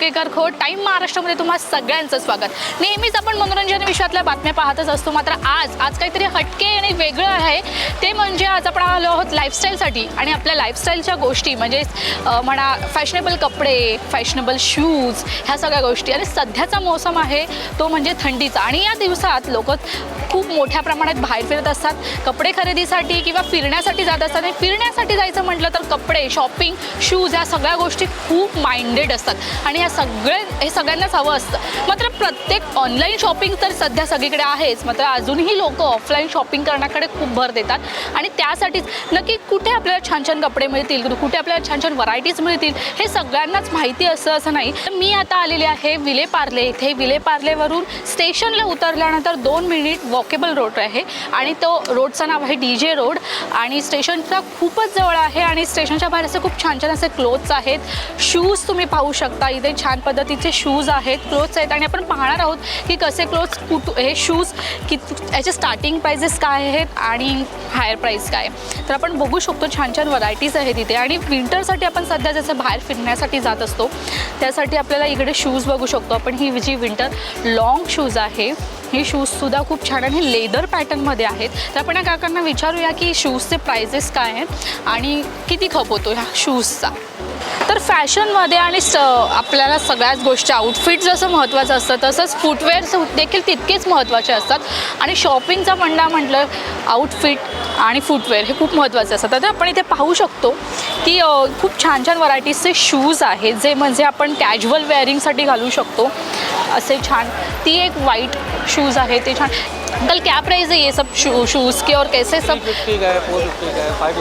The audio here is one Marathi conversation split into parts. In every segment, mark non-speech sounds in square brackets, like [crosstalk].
लोकेकर खो टाईम महाराष्ट्रामध्ये तुम्हा सगळ्यांचं स्वागत. नेहमीच आपण मनोरंजन विषयातल्या बातम्या पाहतच असतो मात्र आज आज काहीतरी हटके आणि वेगळं आहे. ते म्हणजे आज आपण आलो आहोत लाईफस्टाईलसाठी आणि आपल्या लाईफस्टाईलच्या गोष्टी म्हणजे म्हणा फॅशनेबल कपडे फॅशनेबल शूज ह्या सगळ्या गोष्टी. आणि सध्याचा मोसम आहे तो म्हणजे थंडीचा. आणि या दिवसात लोक खूप मोठ्या प्रमाणात बाहेर फिरत असतात. कपडे खरेदीसाठी किंवा फिरण्यासाठी जात असतात. आणि फिरण्यासाठी जायचं म्हटलं तर कपडे शॉपिंग शूज ह्या सगळ्या गोष्टी खूप माइंडेड असतात. आणि ह्या सगळे हे सगळ्यांनाच हवं असतं. मात्र प्रत्येक ऑनलाईन शॉपिंग तर सध्या सगळीकडे आहेच. मात्र अजूनही लोक ऑफलाईन शॉपिंग करण्याकडे खूप भर देतात. आणि त्यासाठीच नक्की कुठे आपल्याला छान छान कपडे मिळतील कुठे आपल्याला छान छान व्हरायटीज मिळतील हे सगळ्यांनाच माहीत असं असं नाही. तर मी आता आलेले आहे विले पार्ले इथे. विले पार्लेवरून स्टेशनला उतरल्यानंतर दोन मिनिट वॉकेबल रोड आहे आणि तो रोडचं नाव आहे डी जे रोड आणि स्टेशनचा खूपच जवळ आहे आणि स्टेशनच्या बाहेर असे खूप छान छान असे क्लोथ्स आहेत. शूज तुम्ही पाहू शकता. इथे छान पद्धतीचे शूज आहेत क्लोथ्स आहेत आणि आपण पाहणार आहोत की कसे क्लोथ्स कुठ हे शूज कि याचे स्टार्टिंग प्राइजेस काय आहेत आणि हायर प्राईस काय. तर आपण बघू शकतो छान छान व्हरायटीज आहेत इथे आणि विंटरसाठी आपण सध्या जसं बाहेर फिरण्यासाठी जात असतो त्यासाठी आपल्याला इकडे शूज बघू शकतो आपण. ही जी विंटर लॉंग शूज आहे हे शूजसुद्धा खूप छान आणि लेदर पॅटर्नमध्ये आहेत. तर आपण या काकांना विचारूया की शूजचे प्राइजेस काय आहेत आणि किती खप होतो ह्या शूजचा तर फॅशनमध्ये आणि स आपल्याला सगळ्याच गोष्टी आउटफिट जसं महत्त्वाचं असतं तसंच फुटवेअर देखील तितकेच महत्त्वाचे असतात. आणि शॉपिंगचा म्हणणं म्हटलं आउटफिट आणि फुटवेअर हे खूप महत्त्वाचे असतात. तर आपण इथे पाहू शकतो की खूप छान छान व्हरायटीजचे शूज आहेत जे म्हणजे आपण कॅज्युअल वेअरिंगसाठी घालू शकतो. असे छान ती एक वाईट शूज़ आहे ते छान. अंकल क्या प्राइस है ये सब शू, शूज़ के और कैसे सब?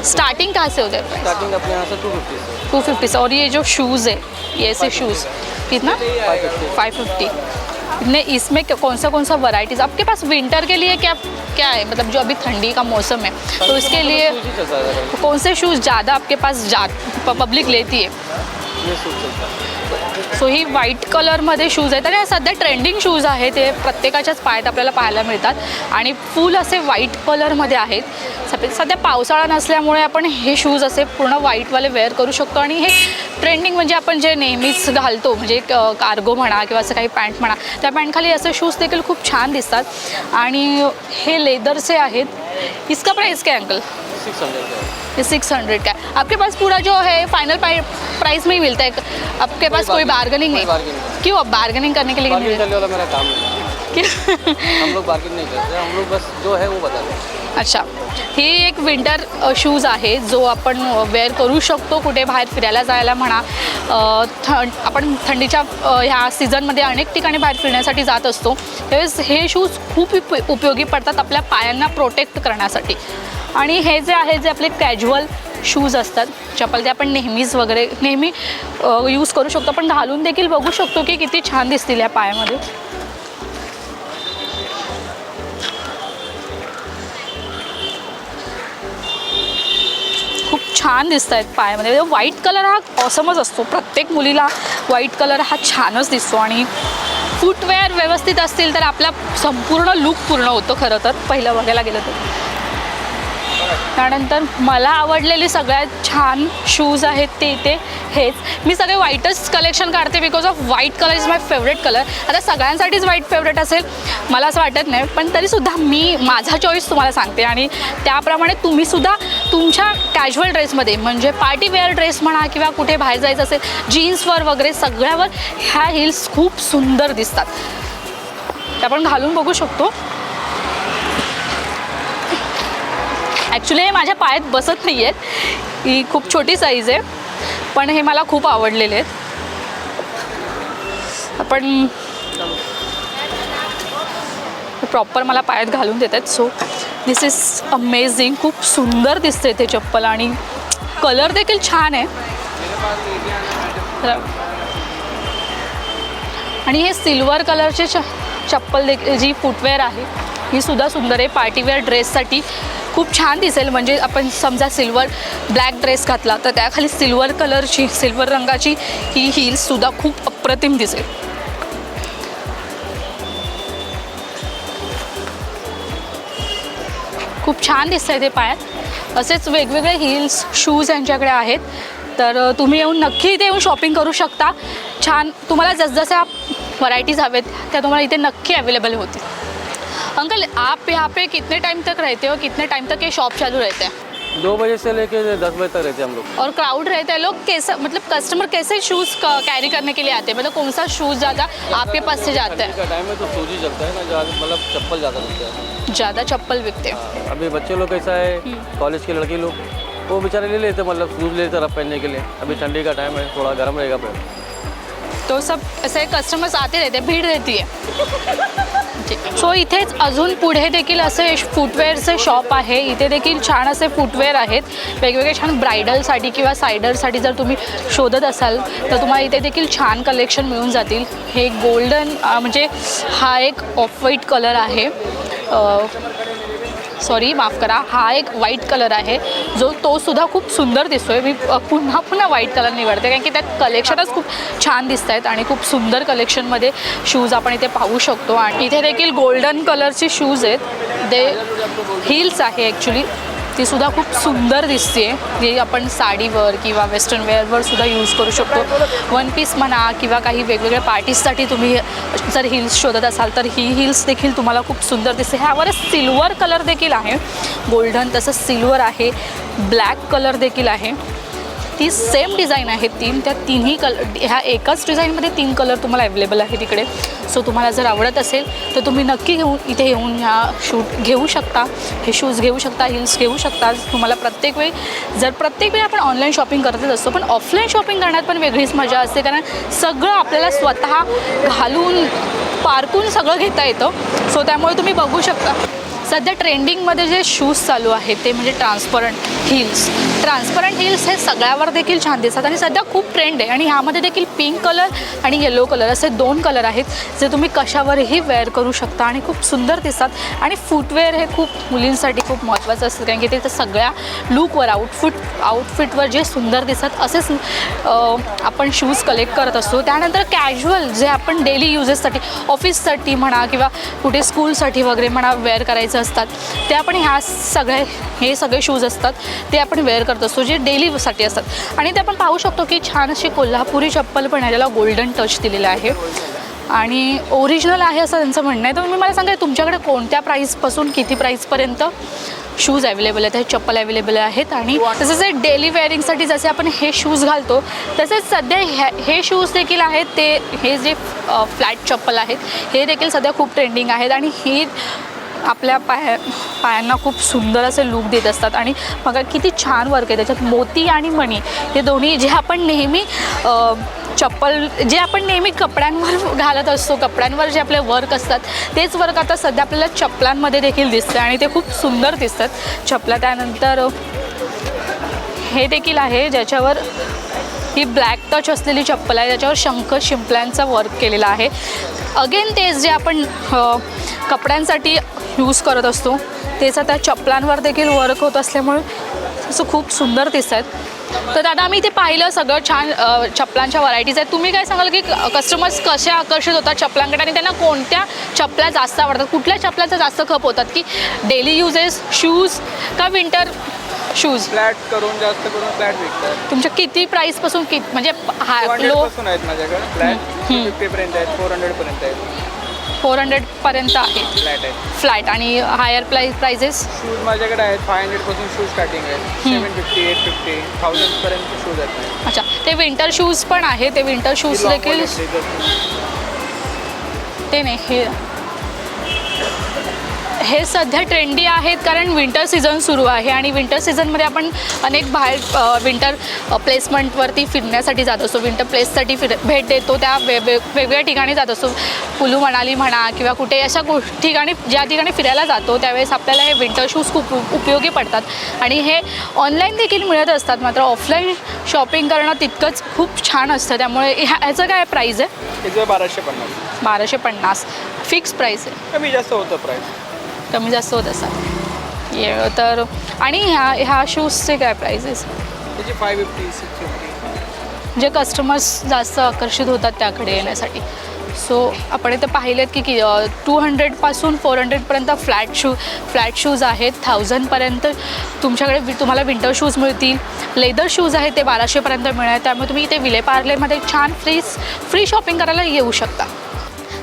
स्टार्टिंग कहाँ से होते हैं स्टार्टिंग अपने यहाँ से टू फिफ्टी टू फिफ्टी से और ये जो शूज़ है ये ऐसे शूज़ कितना? फाइव फिफ्टी नहीं ने इसमें कौन सा कौन सा वैरायटीज़ आपके पास विंटर के लिए क्या क्या है? मतलब जो अभी ठंडी का मौसम है तो इसके लिए। कौन से शूज़ ज़्यादा आपके पास जा पब्लिक लेती है? सो ही व्हाईट कलरमध्ये शूज आहेत. आणि सध्या ट्रेंडिंग शूज आहेत. ते प्रत्येकाच्याच पायात आपल्याला पाहायला मिळतात. आणि फुल असे व्हाईट कलरमध्ये आहेत. सफेद सध्या पावसाळा नसल्यामुळे आपण हे शूज असे पूर्ण व्हाईटवाले वेअर करू शकतो. आणि हे ट्रेंडिंग म्हणजे आपण जे नेहमीच घालतो म्हणजे कार्गो म्हणा किंवा असं काही पॅन्ट म्हणा त्या पॅन्टखाली असे शूज देखील खूप छान दिसतात. आणि हे लेदरचे आहेत. इसका प्राईस काय अंकल सिक्स हंड्रेड का? ये सिक्स हंड्रेड का आपके पास पूरा जो है फाइनल प्राइस में ही मिलता है। आपके पास कोई बार्गेनिंग नहीं। क्यों? अब बार्गेनिंग करने के लिए वाला मेरा काम है? [laughs] हम लोग बार्गेन नहीं करते। हम लोग बस जो है वो बता दें अच्छा ही एक विंटर शूज आहे जो आपण वेअर करू शकतो कुठे बाहेर फिरायला जायला म्हणा. थंड आपण थंडीच्या ह्या सीझनमध्ये अनेक ठिकाणी बाहेर फिरण्यासाठी जात असतो. त्यावेळेस हे शूज खूप उप उपयोगी पडतात आपल्या पायांना प्रोटेक्ट करण्यासाठी. आणि हे जे आहे जे आपले कॅज्युअल शूज असतात चप्पल ते आपण नेहमीच वगैरे नेहमी यूज करू शकतो. आपण घालून देखील बघू शकतो की किती छान दिसतील या पायामध्ये. खूप छान दिसत आहेत पायामध्ये म्हणजे व्हाईट कलर हा ऑसमच असतो. प्रत्येक मुलीला व्हाईट कलर हा छानच दिसतो. आणि फुटवेअर व्यवस्थित असतील तर आपला संपूर्ण लुक पूर्ण होतो खरं तर. पहिलं बघायला गेलं तर. त्यानंतर मला आवडलेले सगळ्यात छान शूज आहेत ते इथे. हेच. मी सगळे व्हाईटच कलेक्शन काढते because of white colour is my favourite colour आता सगळ्यांसाठीच व्हाईट फेवरेट असेल मला असं वाटत नाही. पण तरीसुद्धा मी माझा चॉईस तुम्हाला सांगते. आणि त्याप्रमाणे तुम्हीसुद्धा तुमच्या कॅज्युअल ड्रेसमध्ये म्हणजे पार्टी वेअर ड्रेस म्हणा किंवा कुठे बाहेर जायचं असेल जीन्सवर वगैरे सगळ्यावर ह्या हिल्स खूप सुंदर दिसतात. ते आपण घालून बघू शकतो. ॲक्च्युली हे माझ्या पायात बसत नाही आहेत ही खूप छोटी साईज आहे. पण हे मला खूप आवडलेले आहेत. आपण प्रॉपर मला पायात घालून देत आहेत. सो दिस इज अमेझिंग खूप सुंदर दिसते ते चप्पल आणि कलर देखील छान आहे. आणि हे सिल्वर कलरचे च चप्पल देखील जी फुटवेअर आहे ही सुद्धा सुंदर आहे. पार्टीवेअर ड्रेससाठी खूप छान दिसेल. म्हणजे आपण समजा सिल्वर ब्लॅक ड्रेस घातला तर त्याखाली सिल्वर कलरची सिल्वर रंगाची ही हिल्ससुद्धा खूप अप्रतिम दिसेल. खूप छान दिसतंय ते पायात. असेच वेगवेगळे हिल्स शूज यांच्याकडे आहेत. तर तुम्ही येऊन नक्की इथे येऊन शॉपिंग करू शकता. छान तुम्हाला जसजशा व्हरायटीज हवेत त्या तुम्हाला इथे नक्की अवेलेबल होतील. अंकल आप यहाँ पे कितने टाइम तक रहते हो? कितने टाइम तक ये शॉप चालू रहते हैं? दो बजे से लेके दस बजे तक रहते हैं हम लोग। और क्राउड रहता है लोग कैसा मतलब कस्टमर कैसे शूज़ कैरी करने के लिए आते हैं? मतलब कौन सा शूज़ ज़्यादा आपके पास से जाता का टाइम है तो सूजी चलता है ना ज़्यादा मतलब चप्पल ज़्यादा है है। ज़्यादा चप्पल बिकते हैं। हाँ, अभी बच्चे लोग कैसा है कॉलेज के लड़के लोग वो बेचारे ले लेते मतलब शूज़ लेते रफ पहनने के लिए। अभी ठंडी का टाइम है थोड़ा गर्म रहेगा पैर तो सब ऐसे कस्टमर्स आते रहते भीड रहती सो इथेच अजून पुढे देखील असे फुटवेअरचे शॉप आहे. इथे देखील छान असे फुटवेअर आहेत. वेगवेगळे छान ब्रायडलसाठी किंवा सायडरसाठी जर तुम्ही शोधत असाल तर तुम्हाला इथे देखील छान कलेक्शन मिळून जातील. हे गोल्डन म्हणजे हा एक ऑफ व्हाईट कलर आहे सॉरी माफ करा. हा एक व्हाईट कलर आहे. जो तो सुद्धा खूप सुंदर दिसतो आहे मी पुन्हा पुन्हा व्हाईट कलर निवडते. कारण की त्यात कलेक्शनच खूप छान दिसत आहेत आणि खूप सुंदर कलेक्शनमध्ये शूज आपण इथे पाहू शकतो. आणि इथे देखील गोल्डन कलरचे शूज आहेत. ते हिल्स आहे ॲक्च्युली ती सुद्धा खूप सुंदर दिसते जी आपण साडीवर किंवा वेस्टर्न वेअरवर सुद्धा यूज करू शकतो. वन पीस म्हणा किंवा काही वेगवेगळ्या पार्टीजसाठी तुम्ही जर हिल्स शोधत असाल तर ही हिल्स देखील तुम्हाला खूप सुंदर दिसते. ह्यावर सिल्वर कलर देखील आहे. गोल्डन तसंच सिल्वर आहे. ब्लॅक कलर देखील आहे. ती सेम डिझाईन आहे तीन त्या तिन्ही कलर ह्या एकाच डिझाईनमध्ये तीन कलर तुम्हाला अवेलेबल आहे तिकडे सो तुम्हाला जर आवडत असेल तर तुम्ही नक्की घेऊन इथे येऊन ह्या शूट घेऊ शकता. हे शूज घेऊ शकता हिल्स घेऊ शकता. तुम्हाला प्रत्येक वेळी जर प्रत्येक वेळी आपण ऑनलाईन शॉपिंग करतच असतो पण ऑफलाईन शॉपिंग करण्यात पण वेगळीच मजा असते. कारण सगळं आपल्याला स्वतः घालून पारकून सगळं घेता येतं. सो त्यामुळे तुम्ही बघू शकता. सध्या ट्रेंडिंगमध्ये जे शूज चालू आहेत ते म्हणजे ट्रान्सपरंट हिल्स ट्रान्सपरंट हिल्स हे सगळ्यावर देखील छान दिसतात. आणि सध्या खूप ट्रेंड आहे. आणि ह्यामध्ये देखील पिंक कलर आणि येलो कलर असे दोन कलर आहेत जे तुम्ही कशावरही वेअर करू शकता आणि खूप सुंदर दिसतात. आणि फुटवेअर हे खूप मुलींसाठी खूप महत्त्वाचं असतं कारण की ते सगळ्या लूकवर आउटफिट आउटफिटवर जे सुंदर दिसतात असेच आपण शूज कलेक्ट करत असतो. त्यानंतर कॅज्युअल जे आपण डेली युजेससाठी ऑफिससाठी म्हणा किंवा कुठे स्कूलसाठी वगैरे म्हणा वेअर करायचं असतात ते आपण ह्या सगळे हे सगळे शूज असतात ते आपण वेअर करतो. असतो जे डेलीसाठी असतात. आणि ते आपण पाहू शकतो की छान अशी कोल्हापुरी चप्पल पण आहे त्याला गोल्डन टच दिलेला आहे. आणि ओरिजिनल आहे असं त्यांचं म्हणणं आहे. तर तुम्ही मला सांगा तुमच्याकडे कोणत्या प्राईसपासून किती प्राईसपर्यंत शूज अवेलेबल आहेत? हे चप्पल अवेलेबल आहेत आणि तसंच हे डेली वेअरिंगसाठी जसे आपण हे शूज घालतो तसेच सध्या ह्या हे शूज देखील आहेत ते हे जे फ्लॅट चप्पल आहेत हे देखील सध्या खूप ट्रेंडिंग आहेत. आणि ही आपल्या पाया पायांना खूप सुंदर असे लूक देत असतात. आणि बघा किती छान वर्क आहे. त्याच्यात मोती आणि मणी हे दोन्ही जे आपण नेहमी चप्पल जे आपण नेहमी कपड्यांवर घालत असतो कपड्यांवर जे आपले वर्क असतात तेच वर्क आता सध्या आपल्याला चपलांमध्ये देखील दिसतं आणि ते खूप सुंदर दिसतात. चपला त्यानंतर हे देखील आहे ज्याच्यावर ही ब्लॅक टच असलेली चप्पल आहे. ज्याच्यावर शंख शिंपल्यांचा वर्क केलेला आहे. अगेन तेच जे आपण कपड्यांसाठी यूज करत असतो. तेच आता चपलांवर देखील वर्क होत असल्यामुळे असं खूप सुंदर दिसत आहेत तर दादा आम्ही इथे पाहिलं सगळं छान चपलांच्या व्हरायटीज आहेत. तुम्ही काय सांगाल की कस्टमर्स कसे आकर्षित होतात चपलांकडे आणि त्यांना कोणत्या चपल्या जास्त आवडतात? कुठल्या चपल्याचा जास्त खप होतात की डेली युजेस शूज का विंटर शूज फ्लॅट करून जास्त करून फ्लॅट विकतात. तुमच्या किती प्राईसपासून किती म्हणजे लो पासून आहेत माझ्याकडे. फ्लॅट. फिफ्टी पर्यंत आहेत फोर हंड्रेड पर्यंत आहेत. फोर हंड्रेडपर्यंत आहे. फ्लॅट आहेत फ्लॅट आणि हायर प्राईस प्राइजेस? शूज माझ्याकडे आहेत. फाय हंड्रेडपासून शूज स्टार्टिंग आहेत seven fifty eight fifty thousand पर्यंत शूज आहेत. अच्छा. ते विंटर शूज पण आहे. ते विंटर शूज देखील. ते नाही हे हे सध्या ट्रेंडी आहेत कारण विंटर सीझन सुरू आहे आणि विंटर सीझनमध्ये आपण अनेक बाहेर विंटर प्लेसमेंटवरती फिरण्यासाठी जात असतो. विंटर प्लेससाठी फिर भेट देतो. त्या वे वे वेगवेगळ्या ठिकाणी जात असतो. कुलू मनाली म्हणा किंवा कुठे अशा गो ठिकाणी ज्या ठिकाणी फिरायला जातो त्यावेळेस आपल्याला हे विंटर शूज खूप उप- उपयोगी पडतात. आणि हे ऑनलाईन देखील मिळत असतात. मात्र ऑफलाईन शॉपिंग करणं तितकंच खूप छान असतं. त्यामुळे ह्या ह्याचं काय प्राईज आहे? बाराशे पन्नास. बाराशे पन्नास. फिक्स प्राईस आहे. कमी जास्त होतं प्राईस कमी जास्त होत असतात. ये तर आणि ह्या ह्या शूजचे काय प्राइजेस त्याची फाय फिफ्टी सिक्स फिफ्टी जे कस्टमर्स जास्त आकर्षित होतात त्याकडे येण्यासाठी. सो आपण इथे पाहिलेत की की टू हंड्रेडपासून फोर हंड्रेडपर्यंत फ्लॅट शू फ्लॅट शूज आहेत. थाउजंडपर्यंत तुमच्याकडे वि- तुम्हाला विंटर शूज मिळतील. लेदर शूज आहेत ते बाराशेपर्यंत मिळणार त्यामुळे तुम्ही इथे विलेपार्लेमध्ये छान फ्री फ्री शॉपिंग करायला येऊ शकता.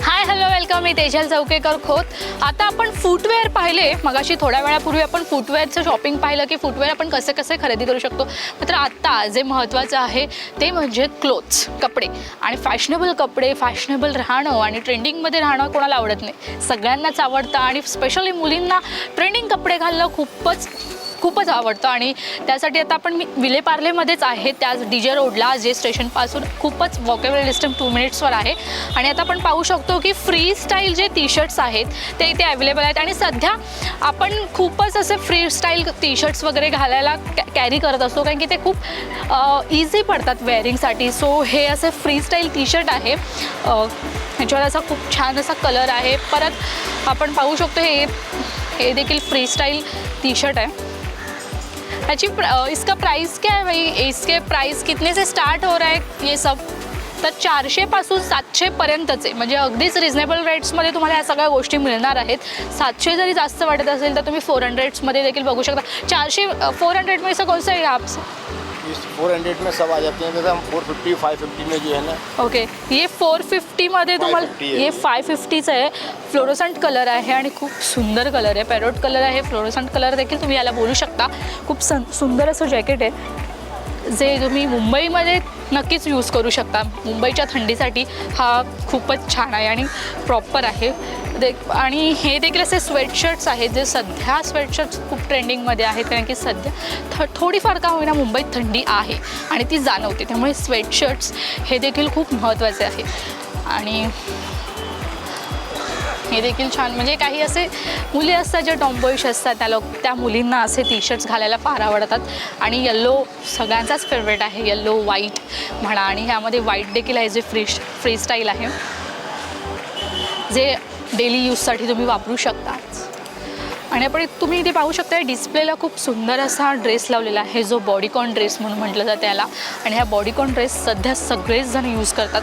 हाय हॅलो वेलकम मी तेजल चौकेकर खोत आता आपण फुटवेअर पाहिले. मगाशी थोड्या वेळापूर्वी आपण फुटवेअरचं शॉपिंग पाहिलं की फुटवेअर आपण कसे कसे खरेदी करू शकतो. मात्र आत्ता जे महत्त्वाचं आहे ते म्हणजे क्लोथ्स कपडे. आणि फॅशनेबल कपडे फॅशनेबल राहणं आणि ट्रेंडिंगमध्ये राहणं कोणाला आवडत नाही. सगळ्यांनाच आवडतं आणि स्पेशली मुलींना ट्रेंडिंग कपडे घालणं खूपच खूपच आवडतं आणि त्यासाठी आता आपण मी विलेपार्लेमध्येच आहे. त्याच डी जे रोडला जे स्टेशनपासून खूपच वॉकेबल डिस्टन्स टू मिनिट्सवर आहे. आणि आता आपण पाहू शकतो की फ्री स्टाईल जे टी शर्ट्स आहेत ते इथे अवेलेबल आहेत. आणि सध्या आपण खूपच असे फ्री स्टाईल टी शर्ट्स वगैरे घालायला कॅ कॅरी करत असतो. कारण की ते खूप इझी पडतात वेअरिंगसाठी सो हे असे फ्री स्टाईल टी शर्ट आहे ह्याच्यावर असा खूप छान असा कलर आहे. परत आपण पाहू शकतो हे हे देखील फ्री स्टाईल टी शर्ट आहे. अच्छी प्र- uh, इसका प्राइस क्या है भाई? इसके प्राइस कितने से स्टार्ट हो रहा है ये सब? तर चारशेपासून सातशेपर्यंतचे म्हणजे अगदीच रिझनेबल रेट्समध्ये तुम्हाला या सगळ्या गोष्टी मिळणार आहेत. सातशे जरी जास्त वाटत असेल तर तुम्ही फोर हंड्रेड्समध्ये देखील बघू शकता. चारशे फोर हंड्रेडमध्ये असं कोणतं आहे? सा इस फोर हंड्रेड में सब आ जाते हैं। जैसे हम फोर फिफ्टी फाइव फिफ्टी में जो है ना। ओके ये फोर फिफ्टीमध्ये तुम्हाला 550 आहे. हे फाय फिफ्टीचं आहे. फ्लोरोसंट कलर आहे आणि खूप सुंदर कलर आहे. पॅरोट कलर आहे. फ्लोरोसंट कलर देखील तुम्ही याला बोलू शकता. खूप सं सुंदर असं जॅकेट आहे. जे तुम्ही मुंबईमध्ये नक्कीच यूज करू शकता. मुंबईच्या थंडीसाठी हा खूपच छान आहे आणि प्रॉपर आहे. दे आणि हे देखील असे स्वेटशर्ट्स आहेत जे सध्या स्वेटशर्ट्स खूप ट्रेंडिंगमध्ये आहेत कारण की सध्या थ थोडीफार का होईना मुंबईत थंडी आहे आणि ती जाणवते. त्यामुळे स्वेटशर्ट्स हे देखील खूप महत्त्वाचे आहे. आणि हे देखील छान. म्हणजे काही असे मुली असतात जे टॉम्बॉईश असतात त्या लोक त्या मुलींना असे टी शर्ट्स घालायला फार आवडतात. आणि येल्लो सगळ्यांचाच फेवरेट आहे. येल्लो व्हाईट म्हणा. आणि ह्यामध्ये व्हाईट देखील आहे जे फ्री फ्री स्टाईल आहे. जे डेली यूजसाठी तुम्ही वापरू शकता. आणि आपण तुम्ही इथे पाहू शकता डिस्प्लेला खूप सुंदर असा ड्रेस लावलेला आहे जो बॉडीकॉन ड्रेस म्हणून म्हटलं जातं त्याला. आणि ह्या बॉडीकॉन ड्रेस सध्या सगळेच जण यूज करतात.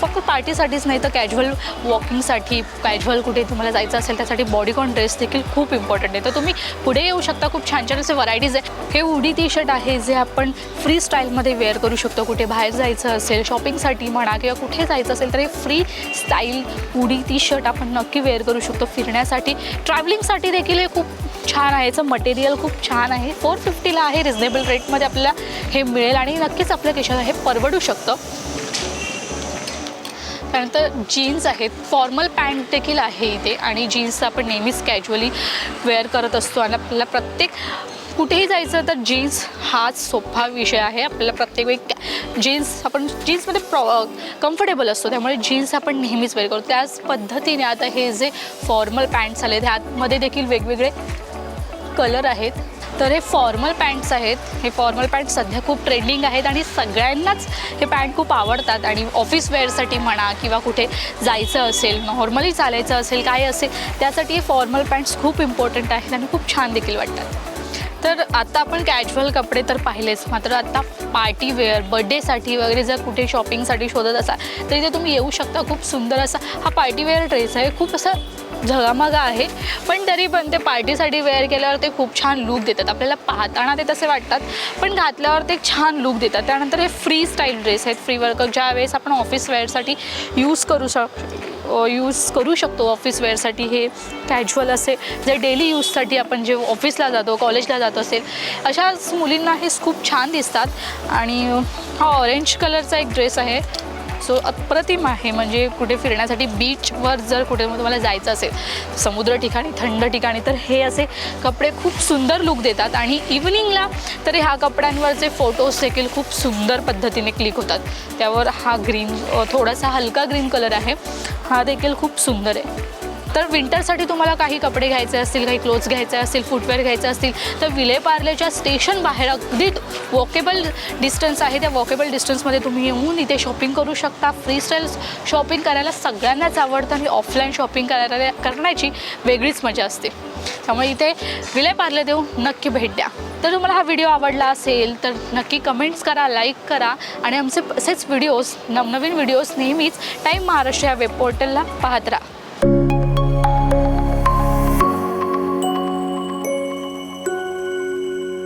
फक्त पार्टीसाठीच नाही तर कॅज्युअल वॉकिंगसाठी कॅज्युअल कुठे तुम्हाला जायचं असेल त्यासाठी बॉडीकॉन ड्रेस देखील खूप इम्पॉर्टंट आहे. तर तुम्ही पुढे येऊ शकता खूप छान छान असे व्हरायटीज आहे. हे उडी टी शर्ट आहे जे आपण फ्री स्टाईलमध्ये वेअर करू शकतो. कुठे बाहेर जायचं असेल शॉपिंगसाठी म्हणा किंवा कुठे जायचं असेल तर हे फ्री स्टाईल उडी टी शर्ट आपण नक्की वेअर करू शकतो फिरण्यासाठी. ट्रॅव्हलिंगसाठी देखील हे खूप छान आहे. याचं मटेरियल खूप छान आहे. फोर फिफ्टीला आहे रिजनेबल रेटमध्ये आपल्याला हे मिळेल आणि नक्कीच आपल्या केशाला हे परवडू शकतं. त्यानंतर जीन्स आहेत. फॉर्मल पॅन्ट देखील आहे इथे आणि जीन्स आपण नेहमीच कॅज्युअली वेअर करत असतो. आणि आपल्याला प्रत्येक कुठेही जायचं तर जीन्स हाच सोपा विषय आहे. आपल्याला प्रत्येक वेळी जीन्स आपण जीन्समध्ये प्रॉ कम्फर्टेबल असतो. त्यामुळे जीन्स आपण नेहमीच वेअर करतो त्याच पद्धतीने आता हे जे फॉर्मल पॅन्ट्स आले त्यामध्ये देखील वेगवेगळे कलर आहेत. तर हे फॉर्मल पॅन्ट्स आहेत. हे फॉर्मल पॅन्ट सध्या खूप ट्रेंडिंग आहेत आणि सगळ्यांनाच हे पॅन्ट खूप आवडतात. आणि ऑफिस वेअरसाठी म्हणा किंवा कुठे जायचं असेल नॉर्मली चालायचं असेल काय असेल त्यासाठी हे फॉर्मल पॅन्ट्स खूप इम्पॉर्टंट आहेत आणि खूप छान देखील वाटतात. तर आता आपण कॅज्युअल कपडे तर पाहिलेच. मात्र आता पार्टी वेअर बड्डेसाठी वगैरे जर कुठे शॉपिंगसाठी शोधत असाल तर इथे तुम्ही येऊ शकता. खूप सुंदर असा हा पार्टी वेअर ड्रेस आहे. खूप असा झगामगा आहे. पण तरी पण ते पार्टीसाठी वेअर केल्यावर ते खूप छान लूक देतात. आपल्याला पाहताना ते तसे वाटतात पण घातल्यावर ते छान लूक देतात. त्यानंतर हे फ्री स्टाईल ड्रेस आहेत. फ्री वर्क ज्यावेळेस आपण ऑफिस वेअरसाठी यूज करू शक यूज करू शकतो ऑफिस वेअरसाठी हे कॅज्युअल असे. जे डेली यूजसाठी आपण जे ऑफिसला जातो कॉलेजला जात असेल अशाच मुलींना हे खूप छान दिसतात. आणि हा ऑरेंज कलरचा एक ड्रेस आहे. सो अप्रतिम आहे म्हणजे कुठे फिरण्यासाठी बीचवर जर कुठे तुम्हाला जायचं असेल समुद्र ठिकाणी थंड ठिकाणी तर हे असे कपडे खूप सुंदर लुक देतात. आणि इव्हनिंगला तर ह्या कपड्यांवरचे फोटोज देखील खूप सुंदर पद्धतीने क्लिक होतात. त्यावर हा ग्रीन थोडासा हलका ग्रीन कलर आहे. हा देखील खूप सुंदर आहे. तर विंटरसाठी तुम्हाला काही कपडे घ्यायचे असतील काही क्लोथ्स घ्यायचे असतील फुटवेअर घ्यायचे असतील तर विलेपार्लेच्या स्टेशन बाहेर अगदी वॉकेबल डिस्टन्स आहे. त्या वॉकेबल डिस्टन्समध्ये तुम्ही येऊन इथे शॉपिंग करू शकता. फ्री स्टाईल शॉपिंग करायला सगळ्यांनाच आवडतं आणि ऑफलाईन शॉपिंग करायला करण्याची वेगळीच मजा असते. त्यामुळे इथे विले पार्ले देऊन नक्की भेट द्या. तर तुम्हाला हा व्हिडिओ आवडला असेल तर नक्की कमेंट्स करा लाईक करा आणि आमचे असेच व्हिडिओज नवनवीन व्हिडिओज नेहमीच टाईम महाराष्ट्र या वेब पोर्टलला पाहत राहा.